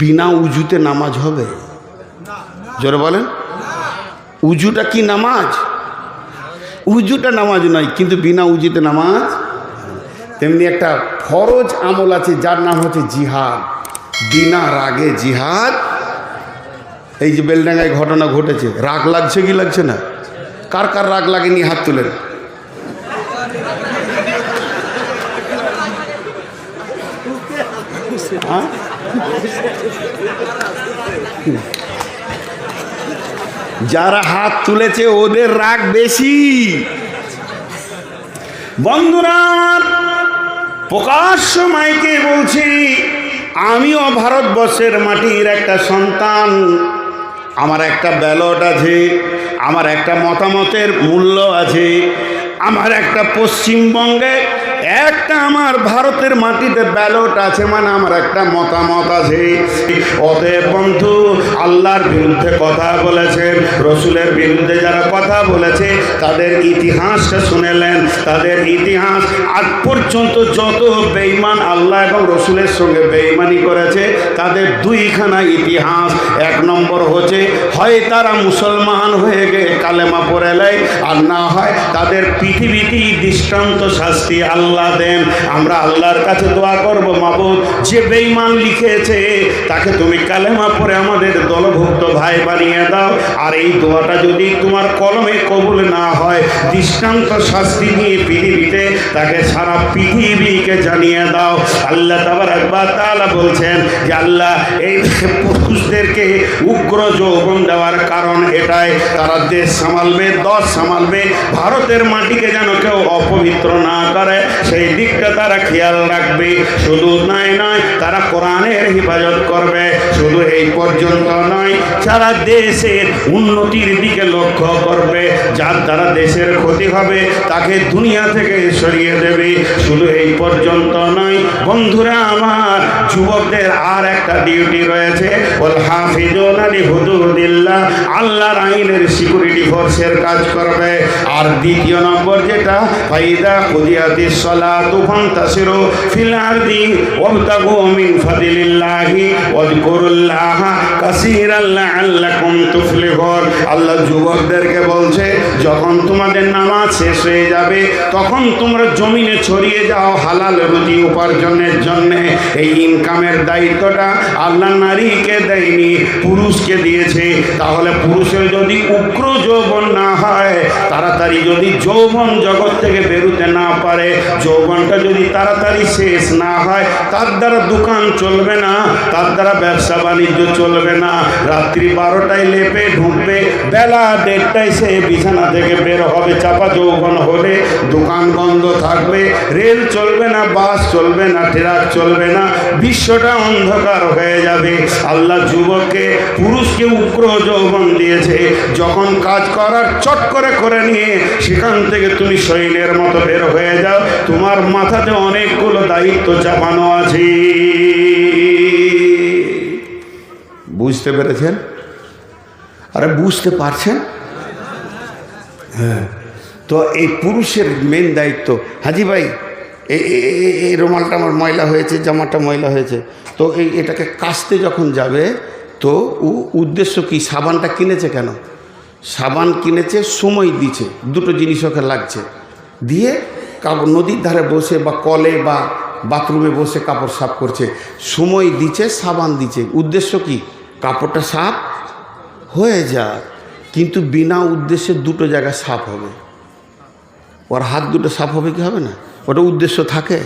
বিনা উজুতে নামাজ হবে? জোরে বলেন। উজুটা কি নামাজ? উজুটা নামাজ নয়, কিন্তু বিনা উজুতে নামাজ? তেমনি একটা ফরজ আমল আছে, যার নাম হচ্ছে জিহাদ। বিনা রাগে জিহাদ। এই যে বেলডাঙ্গায় ঘটনা ঘটেছে, রাগ লাগছে কি লাগছে না? কার কার রাগ লাগেনি হাত তুলেন? হ্যাঁ? যারা হাত তুলেছে, ওদের রাগ বেশি। বন্ধুরা, প্রকাশ্য মাইকে বলছি, আমিও ভারতবর্ষের মাটির একটা সন্তান। আমার একটা ব্যালট আছে, আমার একটা মতামতের মূল্য আছে, আমার একটা পশ্চিমবঙ্গে একটা আমার ভারতের মাটিতে ব্যালট আছে মানে আমার একটা মতামত আছে। অতএব বন্ধু, আল্লাহর বিরুদ্ধে কথা বলেছেন, রসুলের বিরুদ্ধে যারা কথা বলেছে, তাদের ইতিহাসটা শুনেলেন, তাদের ইতিহাস আজ পর্যন্ত যত বেঈমান আল্লাহ এবং রসুলের সঙ্গে বেঈমানি করেছে, তাদের দুইখানা ইতিহাস। এক নম্বর হচ্ছে, হয় তারা মুসলমান হয়ে গিয়ে কালেমা পড়ে নেয়, আর না হয় তাদের পৃথিবীতেই দৃষ্টান্ত শাস্তি আল্লাহ দেন, আমরা আল্লাহর কাছে দোয়া করব, মাবুদ। যে বেঈমান লিখেছে, তাকে তুমি কালেমা পড়ে আমাদের দলভুক্ত ভাই বানিয়ে দাও। আর এই দোয়াটা যদি তোমার কলমে কবুল না হয়, দৃষ্টান্ত শাস্তি নিয়ে পৃথিবীতে তাকে সারা পৃথিবীকে জানিয়ে দাও। আল্লাহ তাবার একবার তালা বলছেন যে, আল্লাহ, এই পুরুষদেরকে উগ্র যৌবন দেওয়ার কারণ এটাই। তারা দেশ সামালবে দশ সামালবে, ভারতের মাটিকে যেন কেউ অপবিত্র না করে। সেই দিকটা তারা খেয়াল রাখবে। শুধু নয় নয়, তারা কোরআনের হেফাজত করবে। শুধু এই পর্যন্ত নয়, সারা দেশের উন্নতির দিকে লক্ষ্য করবে। যার দ্বারা দেশের ক্ষতি হবে, তাকে দুনিয়া থেকে সরিয়ে দেবে। শুধু এই পর্যন্ত নয়, বন্ধুরা আমার, যুবকদের আর একটা ডিউটি রয়েছে। ওল আল্লাহর আইনের সিকিউরিটি ফোর্সের কাজ করবে। আর দ্বিতীয় নম্বর যেটা, ফাইদা কুদিয়াতি আল্লাহ যুবকদেরকে বলছে, যখন তোমাদের নামাজ শেষ হয়ে যাবে, তখন তোমরা জমিনে ছড়িয়ে যাও হালাল রুজি উপার্জনের জন্য। এই ইনকামের দায়িত্বটা আল্লাহ নারীকে দেয়নি, পুরুষকে দিয়েছে। তাহলে পুরুষের যদি উগ্র যৌবন না হয়, তাড়াতাড়ি যদি যৌবন জগৎ থেকে বেরোতে না পারে যৌবনটা যদি তাড়াতাড়ি শেষ না হয়, তার দ্বারা দোকান চলবে না, তার দ্বারা ব্যবসা বাণিজ্য চলবে না। রাত্রি বারোটায় লেপে, ঢুকবে, বেলা দেড়টায় সে বিছানা থেকে বের হবে, চাপা যৌবন হলে দোকান বন্ধ থাকবে, রেল চলবে না, বাস চলবে না, ট্রাক চলবে না, বিশ্বটা অন্ধকার হয়ে যাবে। আল্লাহ যুবককে, পুরুষকে উগ্র যৌবন দিয়েছে। যখন কাজ করার চট করে করে নিয়ে, সেখান থেকে তুমি শৈলের মতো বের হয়ে যাও তোমার মাথাতে অনেকগুলো দায়িত্ব চাপানো আছে। বুঝতে পেরেছেন? আরে বুঝতে পারছেন? হ্যাঁ। তো এই পুরুষের মেন দায়িত্ব, হাজি ভাই এই রুমালটা আমার ময়লা হয়েছে, জামাটা ময়লা হয়েছে। তো এই এটাকে কাচতে যখন যাবে, তো ও উদ্দেশ্য কি, সাবানটা কিনেছে কেন? সাবান কিনেছে, সময় দিছে দুটো জিনিস ওকে লাগছে। দিয়ে কাপড় নদীর ধারে বসে বা কলে বা বাথরুমে বসে কাপড় সাফ করছে। সময় দিচ্ছে, সাবান দিচ্ছে। উদ্দেশ্য কি? কাপড়টা সাফ হয়ে যাক কিন্তু বিনা উদ্দেশ্যে দুটো জায়গা সাফ হবে। ওর হাত দুটো সাফ হবে কি হবে না? ওটা উদ্দেশ্য থাকে।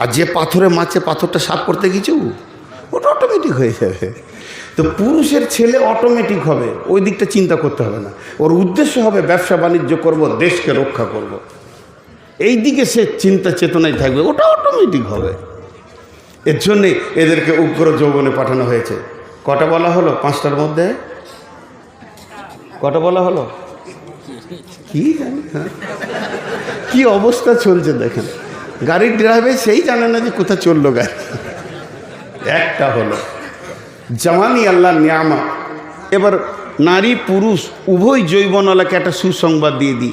আর যে পাথরে মাছে পাথরটা সাফ করতে গেছে ওটা অটোমেটিক হয়ে যাবে। তো পুরুষের ছেলে অটোমেটিক হবে, ওই দিকটা চিন্তা করতে হবে না। ওর উদ্দেশ্য হবে ব্যবসা বাণিজ্য করব, দেশকে রক্ষা করব। এই দিকে সে চিন্তা চেতনায় থাকবে, ওটা অটোমেটিক হবে। এর জন্যে এদেরকে উগ্র যৌবনে পাঠানো হয়েছে। কটা বলা হলো পাঁচটার মধ্যে? কটা বলা হলো? কি জানি হ্যাঁ। কি অবস্থা চলছে দেখেন। গাড়ির ড্রাইভার সেই জানে না যে কোথায় চলল গাড়ি। একটা হলো, জামানি আল্লাহ নিয়ামা এবার নারী পুরুষ, উভয় জৈবনলাকে একটা সুসংবাদ দিয়ে দিই।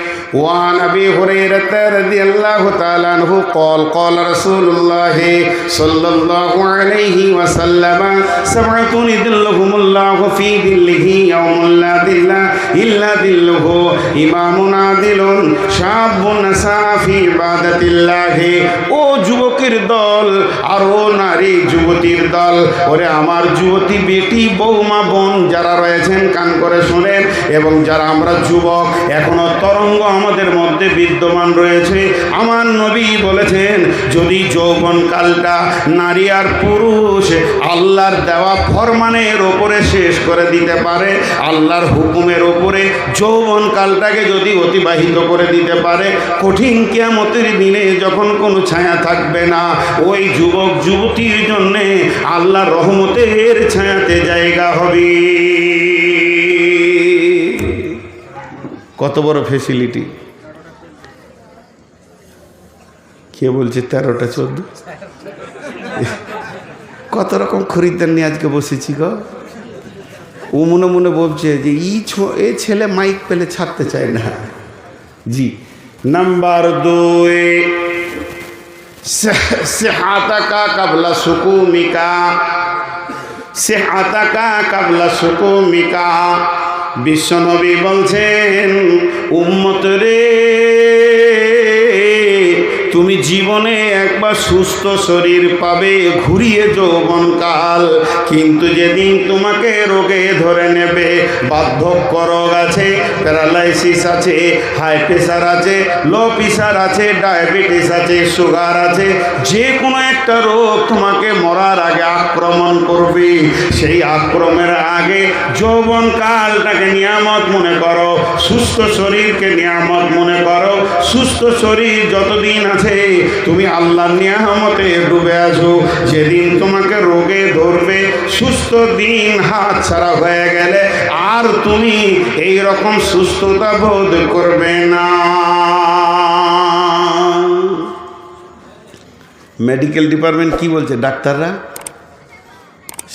وعن ابي هريره رضي الله تعالى عنه قال قال رسول الله صلى الله عليه وسلم سبعة يذلهم الله في ظله يوم لا ظل الا ظله امام عادل شاب نسى في عبادة الله ও যুবকের দল আর ও নারী যুবতীর দল ওরে আমার যুবতী বেটি বৌমা বোন যারা রয়েছেন কান করে শোনেন এবং যারা আমরা যুবক এখনো তরঙ্গ আমাদের মধ্যে বিদ্যমান রয়েছে। আমার নবী বলেছেন, যদি যৌবন কালটা নারী আর পুরুষ আল্লাহর দেওয়া ফরমানের ওপরে শেষ করে দিতে পারে, আল্লাহর হুকুমের ওপরে যৌবন কালটাকে যদি অতিবাহিত করে দিতে পারে, কঠিন কিয়ামতের দিনে যখন কোনো ছায়া থাকবে না, ওই যুবক যুবতীর জন্যে আল্লাহ রহমতের ছায়াতে জায়গা হবে। কত বড় ফেসিলিটি কে বলছে তেরোটা চোদ্দ? কত রকম খরিদ্দার নিয়ে আজকে বসেছি গো? ও মনে মনে বলছে যে ই এ ছেলে মাইক পেলে ছাড়তে চায় না। জি, নাম্বার দুই, সে, সেহাতাকা কাবলা সুকুমিকা, সেহাতাকা কাবলা সুকুমিকা। বিশ্বনবী বলছেন উম্মত রে তুমি জীবনে একবার সুস্থ শরীর পাবে, ঘুরিয়ে যৌবনকাল কিন্তু যেদিন তোমাকে রোগে ধরে নেবে বার্ধক্য রোগ আছে, প্যারালাইসিস আছে, হাই প্রেশার আছে, লো প্রেশার আছে, ডায়াবেটিস আছে, সুগার আছে যে কোনো একটা রোগ তোমাকে মরার আগে আক্রমণ করবে। সেই আক্রমণের আগে যৌবন কালটাকে নিয়ামত মনে করো, সুস্থ শরীরকে নিয়ামত মনে করো, সুস্থ শরীর যতদিন আছে তুমি আল্লাহর নিয়ামতে ডুবে আছো। যেদিন তোমাকে রোগে ধরবে, সুস্থ দিন হাত ছাড়া হয়ে গেলে আর তুমি এই রকম সুস্থতা বোধ করবে না। মেডিকেল ডিপার্টমেন্ট কি বলছে ডাক্তাররা?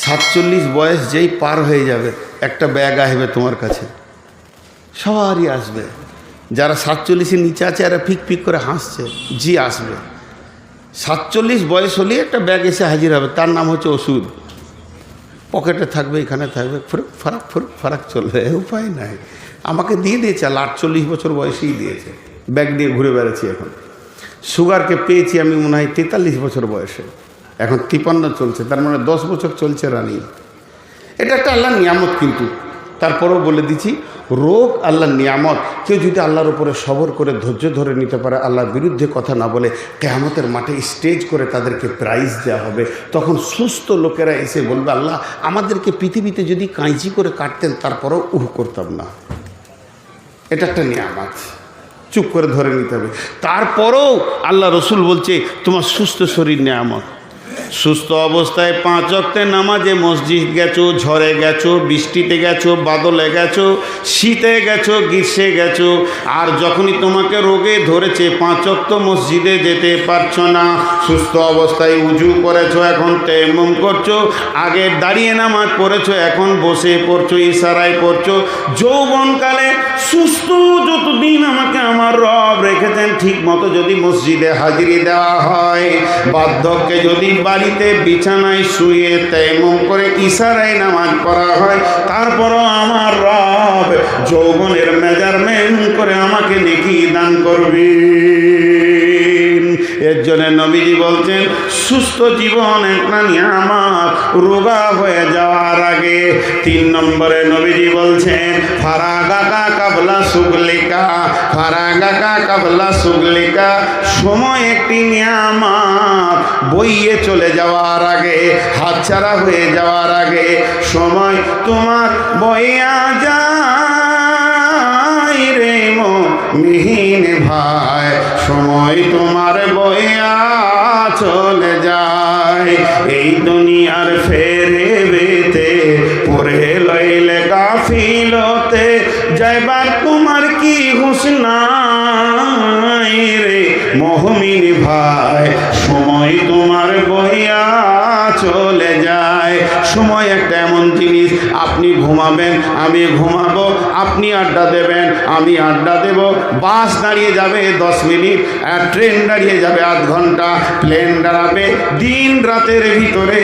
সাতচল্লিশ বয়স যেই পার হয়ে যাবে, একটা ব্যাগ আসবে তোমার কাছে। সবারই আসবে। যারা সাতচল্লিশের নিচে আছে, এরা ফিক ফিক করে হাসছে, জি আসবে। সাতচল্লিশ বয়স হলেই একটা ব্যাগ এসে হাজির হবে, তার নাম হচ্ছে ওষুধ। পকেটে থাকবে, এখানে থাকবে, ফুরুক, ফারাক ফুরুক, ফারাক চলবে উপায় নাই। আমাকে দিয়ে দিয়েছে আল আটচল্লিশ বছর বয়সেই দিয়েছে। ব্যাগ নিয়ে ঘুরে বেড়াচ্ছি এখন। সুগারকে পেয়েছি আমি মনে হয় তেতাল্লিশ বছর বয়সে। এখন তিপান্ন চলছে, তার মানে দশ বছর চলছে রানি। এটা একটা আল্লাহর নিয়ামত কিন্তু। তারপরেও বলে দিচ্ছি রোগ আল্লাহর নিয়ামত। কেউ যদি আল্লাহর উপরে সবর করে ধৈর্য ধরে নিতে পারে, আল্লাহর বিরুদ্ধে কথা না বলে কেয়ামতের মাঠে স্টেজ করে তাদেরকে প্রাইজ দেওয়া হবে। তখন সুস্থ লোকেরা এসে বলবে, আল্লাহ, আমাদেরকে পৃথিবীতে যদি কাঁচি করে কাটতেন, তারপরেও উহ করতাম না। এটা একটা নিয়ামত। চুপ করে ধরে নিতে হবে। তারপরেও আল্লাহ রসুল বলছে, তোমার সুস্থ শরীর নিয়ামত। সুস্থ অবস্থায় পাঁচ অক্তে নামাজে মসজিদ গেছো, ঝড়ে গেছো, বৃষ্টিতে গেছো, বাদলে গেছো, শীতে গেছো, গ্রীষ্মে গেছো। আর যখনই তোমাকে রোগে ধরেছে, পাঁচ অক্ত মসজিদে যেতে পারছ না। সুস্থ অবস্থায় উজু করেছ, এখন তেমন করছ। আগে দাঁড়িয়ে নামাজ পড়েছো, এখন বসে পড়ছো, ইশারায় পড়ছো। যৌবনকালে সুস্থ যতদিন আমাকে আমার রব রেখেছেন ঠিক মতো যদি মসজিদে হাজিরি দেওয়া হয়, বার্ধক্যে যদি বাড়িতে বিছানায় শুয়ে তেমন করে ইশারায় নামাজ পড়া হয়, তারপরও আমার রব যৌবনের মেজারমেন্ট করে আমাকে নেকি দান করবে। বলছেন, সুস্থ জীবন একটা নিয়ামত রোগা হয়ে যাওয়ার আগে। তিন নম্বরে নবীজি বলছেন, ফারাগাকা কাবলা সুগলিকা, ফারাগাকা কাবলা সুগলিকা, সময় একটি নিয়ামত, বইয়ে চলে যাওয়ার আগে, হাতছাড়া হয়ে যাওয়ার আগে, সময় তোমার বইয়া যায় রে মিহিন ভাই। সময় তোমার বইয়া চলে যায়। এই দুনিয়ার ফেরে বেতে পরে লইলে গাফিলতে, যাইবার তোমার কি হুসনাই রে মহমিন ভাই? সময় তোমার বইয়া চলে যায়। সময় একটা এমন জিনিস, আপনি ঘুমাবেন, আমি ঘুমাবো, আপনি আড্ডা দেবেন, আমি আড্ডা দেব। বাস দাঁড়িয়ে যাবে দশ মিনিট, আর ট্রেন দাঁড়িয়ে যাবে আধ ঘণ্টা। প্লেন দাঁড়াবে দিন রাতের ভিতরে।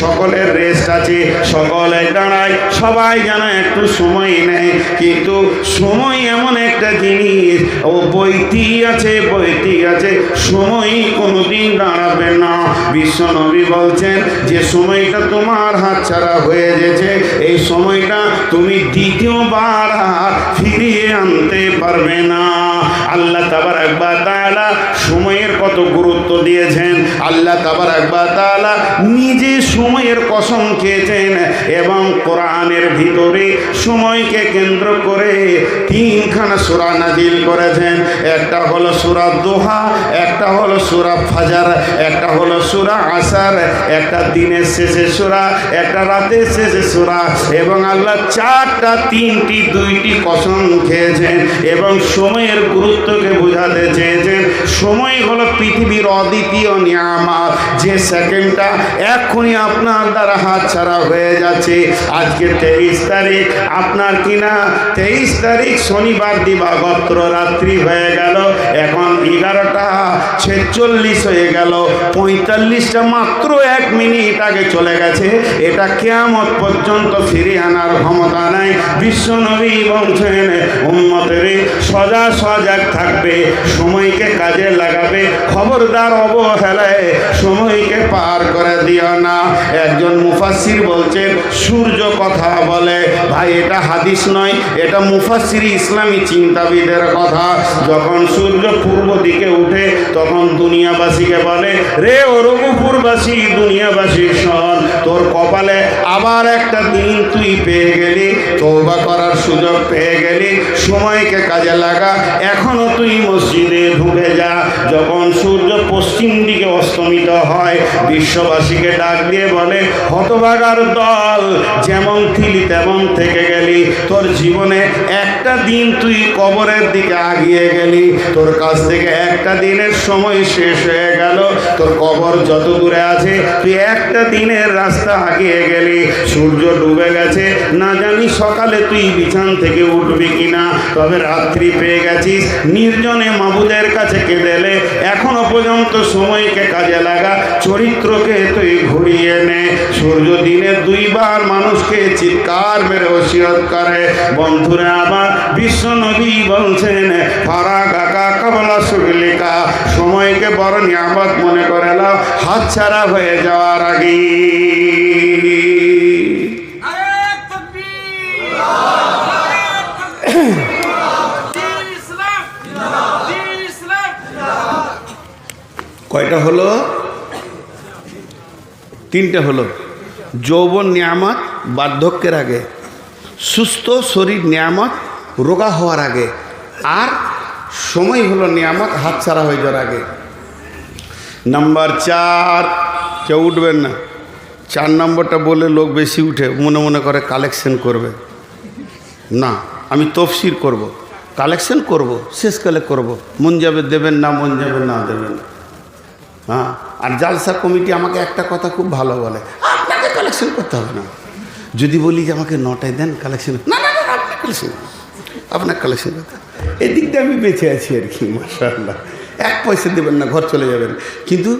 সকলের রেস্ট আছে, সকলে দাঁড়ায়। সবাই যেন একটু সময় নেয়। কিন্তু সময় এমন একটা জিনিস, ও বইতি আছে বইতি আছে, সময় কোনোদিন দাঁড়াবে না। বিশ্বনবী বলছেন, যে সময়টা তোমার হাতছাড়া হয়ে গেছে এই সময়টা তুমি দ্বিতীয়বার ফিরিয়ে আনতে পারবে না। আল্লাহ তাবার একবার তাআলা সময়ের কত গুরুত্ব দিয়েছেন। আল্লাহ তাবার একবার তাআলা নিজে সময়ের কসম খেয়েছেন এবং কোরআনের ভিতরে সময়কে কেন্দ্র করে তিনখানা সুরা নাজিল করেছেন। একটা হলো সুরা দোহা, একটা হলো সুরা ফাজার, একটা হলো সুরা আসার, একটা দিনের শেষে সুরা, একটা রাতের শেষে সুরা এবং আল্লাহ চারটা, তিনটি, দুইটি কসম খেয়েছেন এবং সময়ের গুরুত্বকে বোঝাতে চেয়েছেন। সময় হলো পৃথিবীর অদ্বিতীয় নিয়ামত যে সেকেন্ডটা এক্ষুনি আপনার দ্বারা হাত ছাড়া হয়ে যাচ্ছে। আজকে তেইশ তারিখ, আপনার কিনা তেইশ তারিখ শনিবার দিবাগত্র রাত্রি হয়ে গেল। এখন এগারোটা ছেচল্লিশ হয়ে গেল। পঁয়তাল্লিশটা মাত্র এক মিনিট আগে চলে গেছে। এটা কেমন পর্যন্ত ফিরে আনার ক্ষমতা নাই। বিশ্বনবী বলছেন উন্মতের সজা সজাগ থাকবে সময়কে কাজে লাগাবে খবরদার অবহেলায় সময়কে পার করে দিও না। একজন মুফাসির বলছেন, সূর্য কথা বলে। ভাই, এটা হাদিস নয়, এটা মুফাসির ইসলামী চিন্তাবিদের কথা। যখন সূর্য পূর্ব দিকে উঠে, তখন দুনিয়াবাসীকে বলে, রে ওরগুপুরবাসী দুনিয়াবাসী শোন তোর কপালে আবার একটা দিন তুই পেয়ে গেলি তৌবা করার সুযোগ পেয়ে গেলি, সময়কে কাজে লাগা এখনও তুই মসজিদে ঢুকে যা। যখন সূর্য পশ্চিম দিকে অস্তমিত হয় বিশ্ববাসীকে ডাক দিয়ে বলে, হতভাগার দল, যেমন থিলি তেমন থেকে গেলি। তোর জীবনে একটা দিন তুই কবরের দিকে আগিয়ে গেলি। তোর কাছ থেকে একটা দিনের সময় শেষ হয়ে গেল। তোর কবর যত দূরে আছে, তুই একটা দিনের রাস্তা আগিয়ে গেলি। সূর্য ডুবে গেছে, না জানি সকালে তুই বিছান থেকে উঠবি কিনা। তবে রাত্রি পেয়ে গেছিস, নির্জনে মাবুদের কাছে কেঁদেলে। এখনও পর্যন্ত সময়কে কাজে লাগা, চরিত্রকে তুই ঘুরিয়ে নে। সূর্য দিনে দুইবার মানুষকে চিৎকার মেরে ওসিয়ত করে। বন্ধুরা আবার বিশ্ব নদী বলছেন ফারা কাকা কাবলা সুগলিকা সময়কে বড় নিয়ামত মনে করে নাও হাতছাড়া হয়ে যাওয়ার আগে নারে তাকবীর নারে তাকবীর দিন ইসলাম দিন ইসলাম কয়টা হলো তিনটে হলো, যৌবন, নিয়ামত, বার্ধক্যের আগে। সুস্থ শরীর, নিয়ামত, রোগা হওয়ার আগে। আর সময় হলো নিয়ামত হাতছাড়া হয়ে যাওয়ার আগে। নাম্বার চার, কেউ উঠবেন না। চার নম্বরটা বলে লোক বেশি উঠে, মনে মনে করে কালেকশন করবে। না, আমি তফসির করব। কালেকশন করব, শেষকালে করব। মন যাবে দেবেন না, মন যাবে না দেবেন হ্যাঁ? আর জালসা কমিটি আমাকে একটা কথা খুব ভালো বলে, আপনাকে কালেকশন করতে হবে না। যদি বলি যে আমাকে নটায় দেন কালেকশন না না না আপনার কালেকশন আপনার কালেকশন করতে। এদিক আমি বেঁচে আছি আর কি মাসাল্লাহ এক পয়সা দেবেন না, ঘর চলে যাবেন। কিন্তু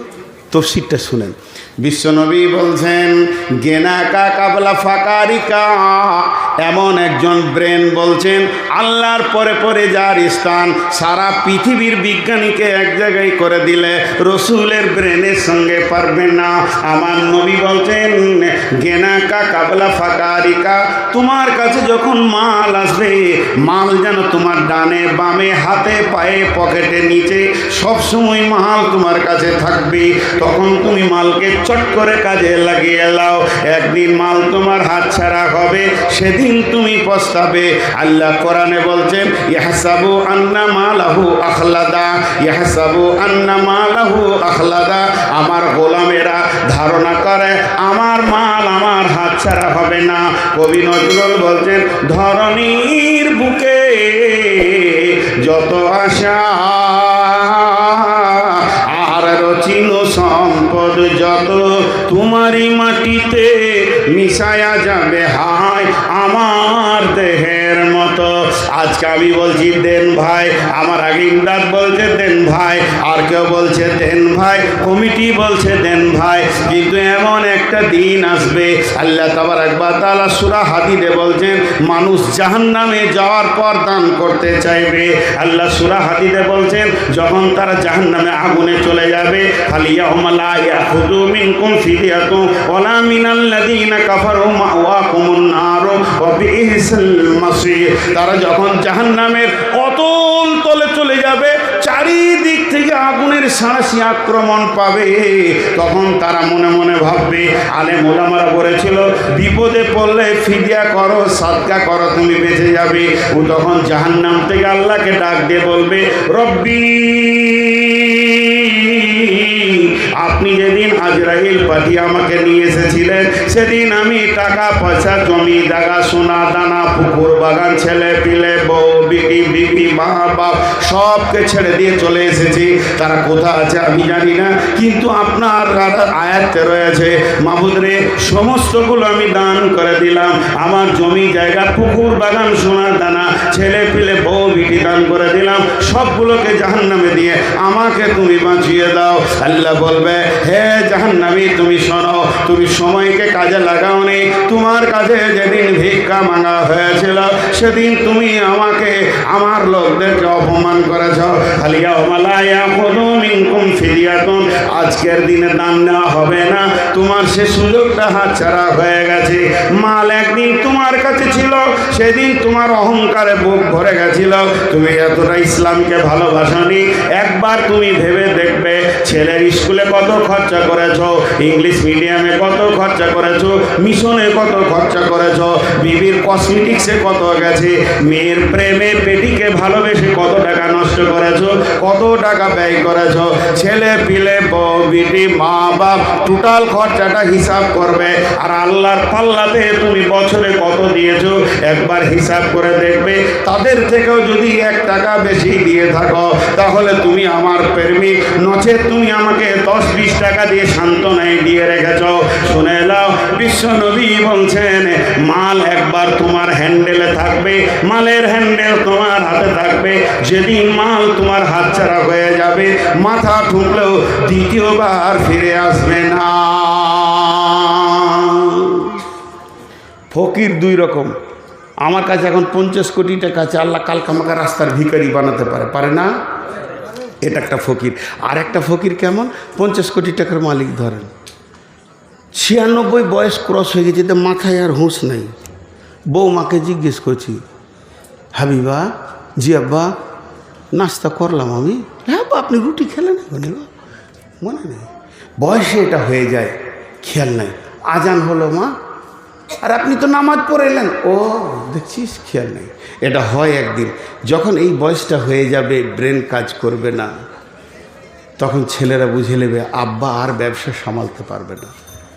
তফসিরটা শুনেন বিশ্বনবী বলছেন, গেনাকা কাবলা ফাকারিকা। এমন একজন ব্রেন বলছেন, আল্লাহর পরে পরে যার স্থান সারা পৃথিবীর বিজ্ঞানীকে এক জায়গায় করে দিলে রসুলের ব্রেনের সঙ্গে পারবে না। আমার নবী বলছেন, গেনাকা কাবলা ফাকারিকা, তোমার কাছে যখন মাল আসবে, মাল যেন তোমার ডানে বামে হাতে পায়ে পকেটে নিচে সবসময় মাল তোমার কাছে থাকবে। তখন তুমি মালকে চট করে কাজে লাগিয়ে লাও। একদিন মাল তোমার হাত ছাড়া হবে, সেদিন তুমি পস্তাবে। আল্লাহ কোরআনে বলছেন ইহাসাবু আন্না মালাহু আখলাদা ইহাসাবু আন্না মালাহু আখলাদা। আমার গোলামেরা ধারণা করে, আমার মাল আমার হাত ছাড়া হবে না। কবি নজরুল বলছেন, ধরণীর বুকে যত আশা সম্পদ যত তোমারই মাটিতে মিশায়া যাবে হায় আমার মতো আজকে আমি বলছি, দেন ভাই। আমার আগে ইমদাদ বলছে, দেন ভাই। আর কেউ বলছে, দেন ভাই। কমিটি বলছে, দেন ভাই। কিন্তু এমন একটা দিন আসবে, আল্লাহ তাবার একবার তালা সুরা হাদিদে বলছেন, মানুষ জাহান্নামে যাওয়ার পর দান করতে চাইবে। আল্লাহ সুরা হাদিদে বলছেন, যখন তারা জাহান্নামে আগুনে চলে যাবে খালিয়া লা ইয়াখুদু মিনকুম ফিদিয়াতু ওয়ালা মিনাল্লাযীনা কাফারু মাওয়াকুমুন নার। তারা যখন জাহান্নামের অতল তলে চলে যাবে, চারিদিক থেকে আগুনের সাঁড়াশি আক্রমণ পাবে, তখন তারা মনে মনে ভাববে আলে মোলামারা বলেছিল, বিপদে পড়লে ফিদিয়া করো, সাদকা করো, তুমি বেঁচে যাবে। ও তখন জাহান্নাম থেকে আল্লাহকে ডাক দিয়ে বলবে, রব্বি আপনি যেদিন আজরাইল পাঠিয়ে আমাকে নিয়ে এসেছিলেন, সেদিন আমি টাকা পয়সা, জমি জায়গা সোনা, দানা, পুকুর, বাগান, ছেলে পিলে, বউ বিবি বিবি মা, বাপ, সবকে ছেড়ে দিয়ে চলে এসেছি। তারা কোথা আছে আমি জানি না, কিন্তু আপনার আয়াতে রয়েছে। মাহবুদরে সমস্তগুলো আমি দান করে দিলাম। আমার জমি, জায়গা, পুকুর, বাগান সোনার দানা, ছেলে পিলে, বউ, বিটি দান করে দিলাম। সবগুলোকে জাহান্নামে দিয়ে আমাকে তুমি বাঁচিয়ে দাও। আল্লাহ বলবে, হে জাহান্নামি, তুমি শোনো, তুমি সময়কে কাজে লাগাওনি। তোমার কাছে যেদিন ভিক্ষা মাঙা হয়েছিল, সেদিন তুমি আমাকে, আমার লোকদেরকে অপমান করেছ। খালিয়া মালায়া ফিরিয়াতুন আজকের দিনে দান নেওয়া হবে না। তোমার সে সুযোগটা হাতছাড়া হয়ে গেছে। মাল একদিন তোমার কাছে ছিল, সেদিন তোমার অহংকারে বুক ভরে গেছিল। তুমি এতটা ইসলামকে ভালোবাসনি। একবার তুমি ভেবে দেখবে, ছেলের স্কুলে কত খরচা করেছ? ইংলিশ মিডিয়ামে কত খরচা করেছ? মিশনে কত খরচা করেছ? বিবির কসমেটিক্সে কত গেছে? মেয়ের প্রেমে পেটিকে ভালোবেসে কত টাকা নষ্ট করেছ? কত টাকা ব্যয় করেছ? ছেলে পিলে বিটি, মা, বাপ টোটাল খরচাটা হিসাব করবে। আর আল্লাহর পাল্লাতে তুমি বছরে কত দিয়েছ? একবার হিসাব করে দেখবে। তাদের থেকেও যদি এক টাকা বেশি দিয়ে থাকো, তাহলে তুমি আমার প্রেমিক। নচে তুমি আমাকে দশ বিশ টাকা দিয়ে সান্ত্বনায় দিয়ে রেখেছ। শুনে নাও বিশ্ব নবী বলছেন, মাল একবার তোমার হ্যান্ডেলে থাকবে, মালের হ্যান্ডেল তোমার হাতে থাকবে। যেদিন মাল তোমার হাতছাড়া হয়ে যাবে, মাথা ঠুকলেও দ্বিতীয়বার ফিরে আসবে না। ফকির দুই রকম। আমার কাছে এখন পঞ্চাশ কোটি টাকা আছে, আল্লাহ কালকে আমাকে রাস্তার ভিকারি বানাতে পারে পারে না? এটা একটা ফকির। আর একটা ফকির কেমন? পঞ্চাশ কোটি টাকার মালিক ধরেন। ছিয়ানব্বই বয়স ক্রস হয়ে গেছে তো মাথায় আর হুঁশ নেই। বউ মাকে জিজ্ঞেস করছি, হাবিবা, জি আব্বা, নাস্তা করলাম আমি? হ্যাঁ আপনি রুটি খেলেন বলে মনে নেই। বয়সে এটা হয়ে যায়, খেয়াল নাই। আজান হলো মা আর আপনি তো নামাজ পড়ে এলেন। ও, দেখছিস, খেয়াল নেই। এটা হয় একদিন, যখন এই বয়সটা হয়ে যাবে, ব্রেন কাজ করবে না, তখন ছেলেরা বুঝে নেবে, আব্বা আর ব্যবসা সামালতে পারবে না।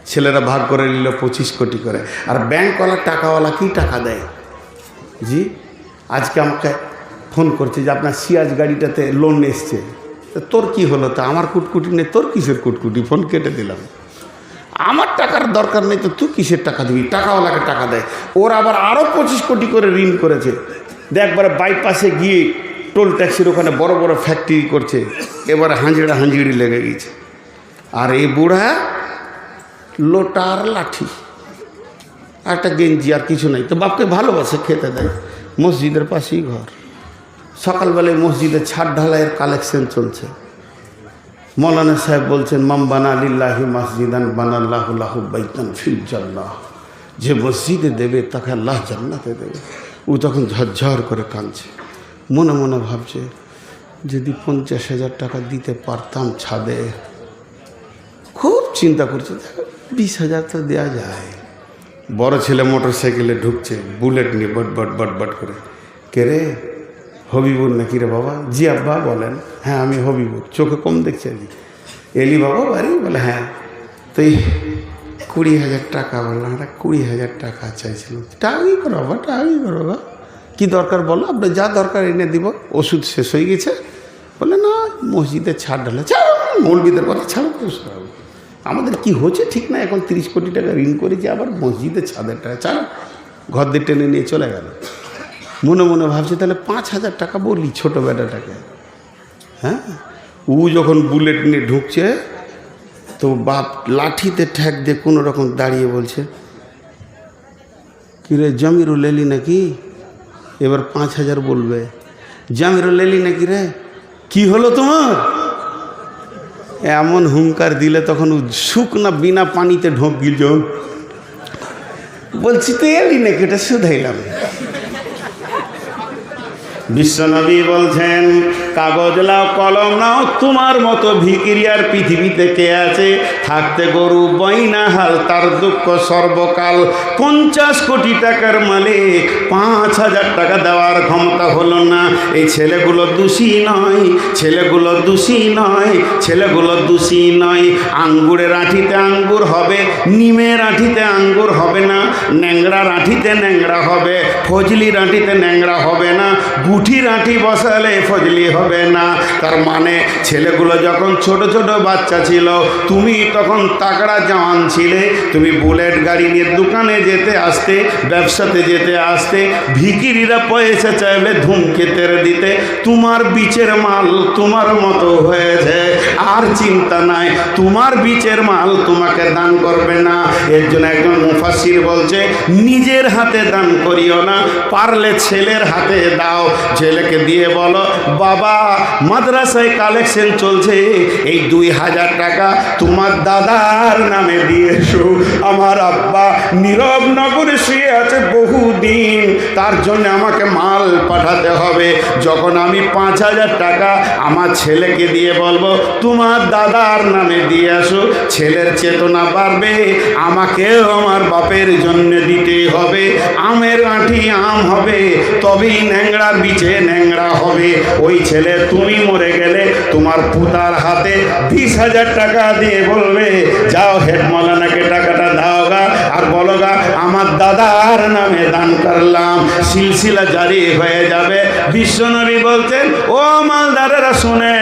ছেলেরা ভাগ করে নিল পঁচিশ কোটি করে। আর ব্যাংকওয়ালা, টাকাওয়ালা কি টাকা দেয়? জি, আজকে আমাকে ফোন করছে যে আপনার সিয়াজ গাড়িটাতে লোন এসছে। তোর কি হলো? তা আমার কুটকুটি নেই, তোর কিসের কুটকুটি? ফোন কেটে দিলাম। আমার টাকার দরকার নেই তো তুই কিসের টাকা দিবি? টাকাওয়ালাকে টাকা দেয় ওর আবার আরও পঁচিশ কোটি করে ঋণ করেছে। দেখবারে বাইপাসে গিয়ে টোল ট্যাক্সির ওখানে বড় বড় ফ্যাক্টরি করছে। এবারে হাঁজড়া হাঁজড়ি লেগে গেছে। আর এই বুড়া লোটার লাঠি। একটা গেঞ্জি আর কিছু নাই। তো বাপকে ভালোবাসে, খেতে দেয়। মসজিদের পাশেই ঘর। সকালবেলায় মসজিদে ছাদ ঢালাইয়ের কালেকশন চলছে। মৌলানা সাহেব বলছেন মাম বানা লিল্লাহি মসজিদান বানাল্লাহুল্লাহ বাইতান ফিল জান্নাহ। যে মসজিদে দেবে, তাকে আল্লাহ জান্নাতে দেবে। ও তখন ঝরঝর করে কাঁদছে। মনে মনে ভাবছে, যদি পঞ্চাশ হাজার টাকা দিতে পারতাম ছাদে। খুব চিন্তা করছে বিশ হাজার তো দেওয়া যায়। বড় ছেলে মোটর সাইকেলে ঢুকছে, বুলেট নিয়ে বট বট বট বট করে। কে রে? হবিবুর নাকি রে বাবা? জি আব্বা, বলেন। হ্যাঁ আমি হবিবুর চোখে কম দেখছি আজ এলি বাবা বাড়ি? বলে হ্যাঁ। তো এই কুড়ি হাজার টাকা বললাম একটা কুড়ি হাজার টাকা চাইছিলাম টাকাই করো বাবা, টাকাই করো বাবা। কী দরকার বলো, আপনার যা দরকার এনে দিব। ওষুধ শেষ হয়ে গেছে। বলে, না, মসজিদের ছাড় ঢালে। ছাড়ো মৌলবিদের কথা ছাড়ো তো। আমাদের কি হচ্ছে ঠিক না, এখন তিরিশ কোটি টাকা ঋণ করেছি আবার মসজিদে ছাদের টাকা ছাড়ো, ঘর দিয়ে টেনে নিয়ে চলে গেল। মনে মনে ভাবছে, তাহলে পাঁচ হাজার টাকা বলি ছোটো বেটাটাকে। হ্যাঁ? ও যখন বুলেট নিয়ে ঢুকছে, তো বাপ লাঠিতে ঠ্যাক দিয়ে কোনো রকম দাঁড়িয়ে বলছে, কিরে জমিরুল এলি নাকি? এবার পাঁচ হাজার বলবে, জামিরুল এলি নাকি রে? কি হলো তোমার? এমন হুঙ্কার দিলে তখন শুকনা বিনা পানিতে ঢোক গিল বলছি, তো এলি নাকি? এটা শুধাইলাম। বিশ্বনবী বলছেন কাগজ লাও কলম নাও, তোমার মতো ভিকিরিয়ার পৃথিবীতে কে আছে? থাকতে গরু বইনা হাল, তার দুঃখ সর্বকাল। পঞ্চাশ কোটি টাকার মালিক, পাঁচ হাজার টাকা দেওয়ার ক্ষমতা হলো না। এই ছেলেগুলো দোষী নয়, ছেলেগুলো দোষী নয়, ছেলেগুলো দোষী নয়। আঙ্গুরের আঠিতে আঙ্গুর হবে, নিমের আঠিতে আঙ্গুর হবে না। ন্যাংরা আঠিতে ন্যাংরা হবে, ফজলির আঠিতে ন্যাংরা হবে না। গুঠির আঁটি বসালে ফজলি হবে না। তার মানে ছেলেগুলো যখন ছোট ছোট বাচ্চা ছিল, তুমি তখন তাকড়া জওয়ান ছিলে। তুমি বুলেট গাড়ি নিয়ে দোকানে যেতে আসতে, ব্যবসাতে যেতে আসতে, ভিকিরিরা পয়সা চাইলে ধূমকেতের দিতে। তোমার বিচের মাল তোমার মতো হয়েছে আর চিন্তা নাই। তোমার বিচের মাল তোমাকে দান করবে না। এর জন্য একজন মুফাসির বলছে, নিজের হাতে দান করিও না, পারলে ছেলের হাতে দাও। ছেলেকে দিয়ে বলো, বাবা, মাদ্রাসায় কালেকশন চলছে। এই দুই হাজার টাকা তোমার দাদার নামে দিয়েছ আমার আব্বা নীরব নগরে শুয়ে আছে বহুদিন। তার জন্য আমাকে মাল পাঠাতে হবে। যখন আমি পাঁচ হাজার টাকা আমার ছেলেকে দিয়ে বলব, তোমার দাদার নামে দিয়ে আসো। ছেলের চেতনা বাড়বে, আমাকেও আমার বাপের জন্য দিতে হবে। আমের আঁটি আম হবে, তবেই ন্যাংড়ার বিচে ন্যাংড়া হবে। ওই ছেলে তুমি মরে গেলে তোমার পুতার হাতে বিশ হাজার টাকা দিয়ে বলবে, যাও হেড মলানাকে টাকাটা দাও গা। আর বলো গা, আমার দাদার নামে দান করলাম। সিলসিলা জারি হয়ে যাবে। বিশ্বনবী বলছেন, ও মালদারেরা, শুনে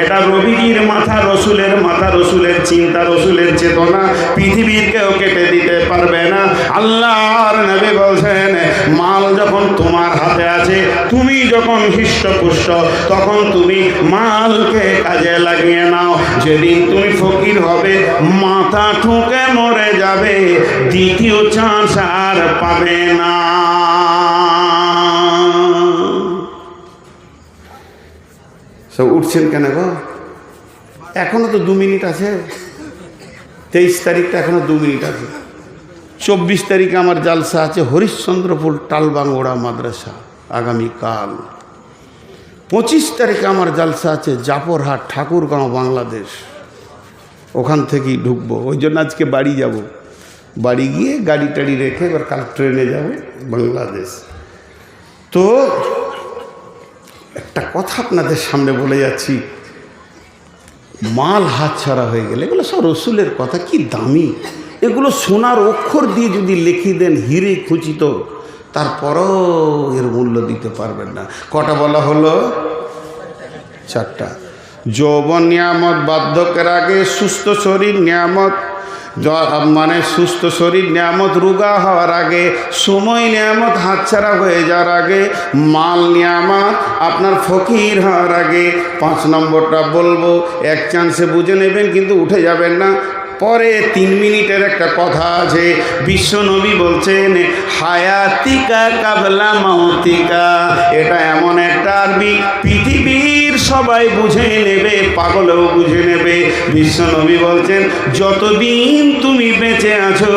এটা রবিজির মাথা রসুলের মাথা রসুলের চিন্তা, রসুলের চেতনা। পৃথিবীর কেউ কেটে দিতে পারবে না। আল্লাহর নবী বলছেন, মাল যখন তোমার হাতে আছে, তুমি যখন হৃষ্টপুষ্ট তখন তুমি মালকে কাজে লাগিয়ে নাও। যেদিন তুমি ফকির হবে, মাথা ঠুকে মরে যাবে, দ্বিতীয় চান্স আর পাবে না। সব উঠছেন কেন গো? এখনও তো দু মিনিট আছে। তেইশ তারিখটা এখনও দু মিনিট আছে। চব্বিশ তারিখে আমার জালসা আছে হরিশ্চন্দ্রপুর টালবাংওড়া মাদ্রাসা আগামীকাল। পঁচিশ তারিখে আমার জালসা আছে জাপরহাট ঠাকুরগাঁও বাংলাদেশ। ওখান থেকেই ঢুকবো। ওই জন্য আজকে বাড়ি যাব। বাড়ি গিয়ে গাড়ি টাড়ি রেখে এবার কাল ট্রেনে যাবে বাংলাদেশ। তো একটা কথা আপনাদের সামনে বলে যাচ্ছি। মাল হাত ছাড়া হয়ে গেলে এগুলো সব রসুলের কথা, কি দামি। এগুলো সোনার অক্ষর দিয়ে যদি লিখে দেন হিরে খুচিত, তারপরও এর মূল্য দিতে পারবেন না। কটা বলা হলো? চারটা। যৌবন নিয়ামত, বার্ধক্যের আগে সুস্থ শরীর নিয়ামত মানে সুস্থ শরীর নিয়ামত, রুগা হওয়ার আগে, সময় নিয়ামত, হাতছাড়া হয়ে যাওয়ার আগে, মাল নিয়ামত, আপনার ফকির হওয়ার আগে, পাঁচ নম্বরটা বলব, এক চান্সে বুঝে নেবেন, কিন্তু উঠে যাবেন না। পরে তিন মিনিটের একটা কথা আছে বিশ্বনবী বলছেন, হায়াতিকা কাবলা মাহতিকা এটা এমন একটা আরবি, পৃথিবীর সবাই বুঝে নেবে, পাগলেও বুঝে নেবে। বিশ্বনবী বলছেন, যতদিন তুমি বেঁচে আছো,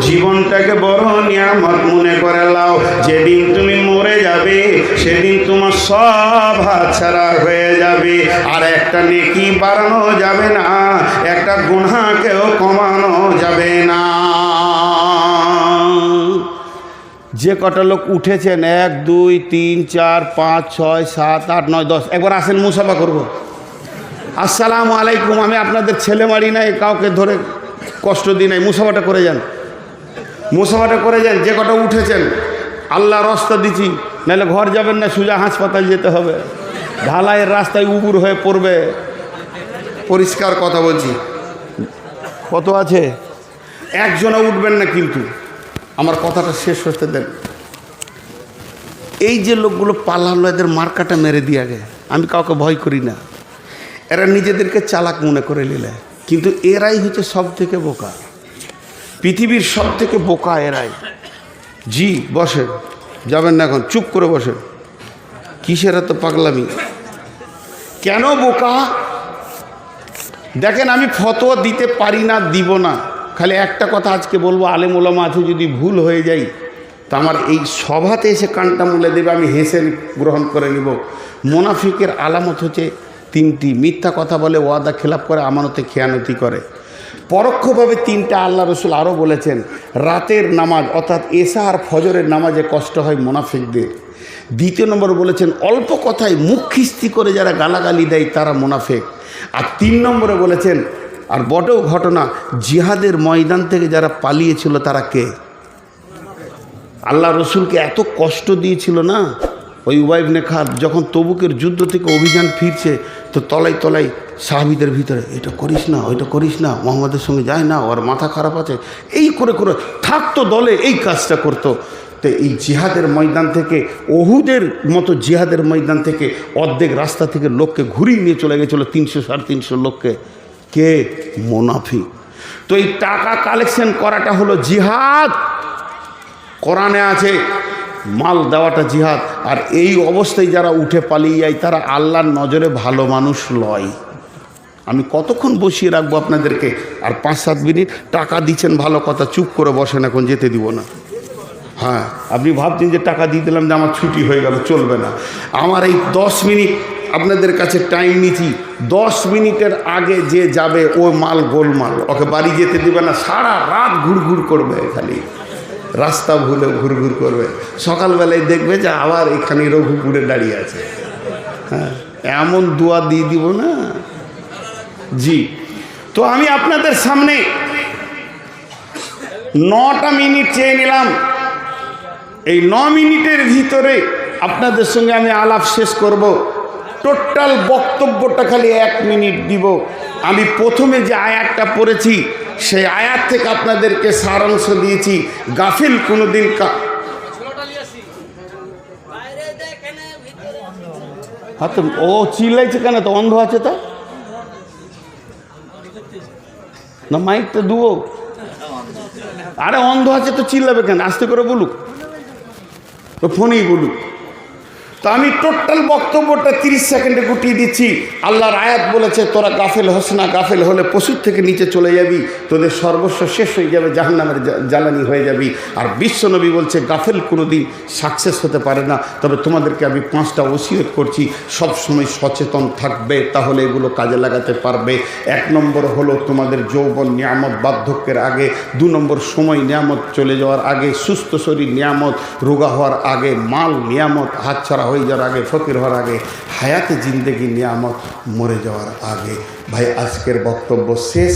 জীবনটাকে বড় নিয়ামত মনে করে লাও। যেদিন তুমি মরে যাবে, সেদিন তোমার সব হাতছাড়া হয়ে যাবে। আর একটা নেকি বাড়ানো যাবে না, একটা গুনাকেও কমানো যাবে না। যে কটা লোক উঠেছেন, এক, দুই, তিন, চার, পাঁচ, ছয়, সাত, আট, নয়, দশ, একবার আসেন মুসাফা করব। আসসালামু আলাইকুম, আমি আপনাদের ছেলে মারি নাই, কাউকে ধরে কষ্ট দিই নাই, মুসাফাটা করে যান। মুসাফাটা করে যান, যে কটা উঠেছেন আল্লাহ রাস্তা দিচ্ছি নাহলে ঘর যাবেন না, সোজা হাসপাতাল যেতে হবে। ঢালাইয়ের রাস্তায় উবুর হয়ে পড়বে। পরিষ্কার কথা বলছি। কত আছে? একজনে উঠবেন না কিন্তু। আমার কথাটা শেষ হতে দেন। এই যে লোকগুলো পালালো, এদের মার্কাটা মেরে দিয়ে গে আমি কাউকে ভয় করি না। এরা নিজেদেরকে চালাক মনে করে নিলে। কিন্তু এরাই হচ্ছে সব থেকে বোকা। পৃথিবীর সব থেকে বোকা এরাই। জি, বসেন। যাবেন না এখন, চুপ করে বসেন। কিসের এত পাগলামি? কেন বোকা? দেখেন, আমি ফতোয়া দিতে পারি না, দিব না। খালি একটা কথা আজকে বলব, আলেম ওলামা আছে, যদি ভুল হয়ে যাই তা আমার এই সভাতে এসে কানটা মুলে দেবে, আমি হেসে গ্রহণ করে নিব। মোনাফিকের আলামত হচ্ছে তিনটি, মিথ্যা কথা বলে ওয়াদা খেলাপ করে, আমানতে খেয়ানতি করে। পরোক্ষভাবে তিনটা আল্লাহ রসুল আরও বলেছেন, রাতের নামাজ, অর্থাৎ এশা আর ফজরের নামাজে কষ্ট হয় মোনাফিকদের। দ্বিতীয় নম্বর বলেছেন, অল্প কথায় মুখ খিস্তি করে যারা গালাগালি দেয়, তারা মোনাফেক। আর তিন নম্বরে বলেছেন আর বটেও ঘটনা, জিহাদের ময়দান থেকে যারা পালিয়েছিল তারা কে? আল্লাহ রসুলকে এত কষ্ট দিয়েছিল না? ওই উবাইব নেখার যখন তবুকের যুদ্ধ থেকে অভিযান ফিরছে, তো তলাই তলাই সাহাবিদের ভিতরে, এটা করিস না, ওইটা করিস না, মোহাম্মদের সঙ্গে যায় না, ওর মাথা খারাপ আছে। এই করে করে থাকতো দলে, এই কাজটা করতো। তো এই জিহাদের ময়দান থেকে অহুদের মতো জিহাদের ময়দান থেকে অর্ধেক রাস্তা থেকে লোককে ঘুরিয়ে নিয়ে চলে গেছিল তিনশো সাড়ে তিনশো লোককে। কে? মোনাফি তো এই টাকা কালেকশন করাটা হলো জিহাদ। কোরআনে আছে, মাল দেওয়াটা জিহাদ। আর এই অবস্থায় যারা উঠে পালিয়ে যায়, তারা আল্লাহর নজরে ভালো মানুষ লয়। আমি কতক্ষণ বসিয়ে রাখব আপনাদেরকে? আর পাঁচ সাত মিনিট টাকা দিচ্ছেন ভালো কথা, চুপ করে বসেন এখন, যেতে দিব না। হ্যাঁ আপনি ভাবছেন যে টাকা দিয়ে দিলাম যে আমার ছুটি হয়ে গেল, চলবে না। আমার এই দশ মিনিট আপনাদের কাছে টাইম নিচ্ছি। দশ মিনিটের আগে যে যাবে, ও মাল গোলমাল। ওকে বাড়ি যেতে দেবে না, সারা রাত ঘুরঘুর করবে খালি রাস্তা ভুলে ঘুরঘুর করবে। সকালবেলায় দেখবে যে আবার এখানে রঘুপুরে দাঁড়িয়ে আছে। হ্যাঁ এমন দোয়া দিয়ে দিব না। জি। তো আমি আপনাদের সামনে নটা মিনিট চেয়ে নিলাম। এই ন মিনিটের ভিতরে আপনাদের সঙ্গে আমি আলাপ শেষ করব। টোটাল বক্তব্যটা খালি এক মিনিট দিব। আমি প্রথমে যে আয়াতটা পড়েছি, সেই আয়াত থেকে আপনাদেরকে সারাংশ দিয়েছি। গাফিল কোনোদিন কা হ্যাঁ তো ও চিল্লাইছে কেন? তো অন্ধ আছে তা? না মাইকটা দুও আরে অন্ধ আছে তো চিল্লাবে কেন? আস্তে করে বলুক। তো ফোনেই বলুক। তো আমি টোটাল বক্তব্যটা তিরিশ সেকেন্ডে গুটিয়ে দিচ্ছি। আল্লাহর আয়াত বলেছে, তোরা গাফেল হস না, গাফেল হলে পশুর থেকে নিচে চলে যাবি, তোদের সর্বস্ব শেষ হয়ে যাবে, জাহান্নামের জ্বালানি হয়ে যাবি। আর বিশ্বনবী বলছে, গাফেল কোনো দিন সাকসেস হতে পারে না। তবে তোমাদেরকে আমি পাঁচটা ওসিয়ত করছি সব সময় সচেতন থাকবে, তাহলে এগুলো কাজে লাগাতে পারবে। এক নম্বর হলো তোমাদের যৌবন নিয়ামত বার্ধক্যের আগে, দু নম্বর সময় নিয়ামত চলে যাওয়ার আগে, সুস্থ শরীর নিয়ামত, রোগা হওয়ার আগে, মাল নিয়ামত, হাতছাড়া হয়ে যাওয়ার আগে, ফকির হওয়ার আগে, হায়াতে জিন্দেগি নিয়ামত মরে যাওয়ার আগে। ভাই, আজকের বক্তব্য শেষ।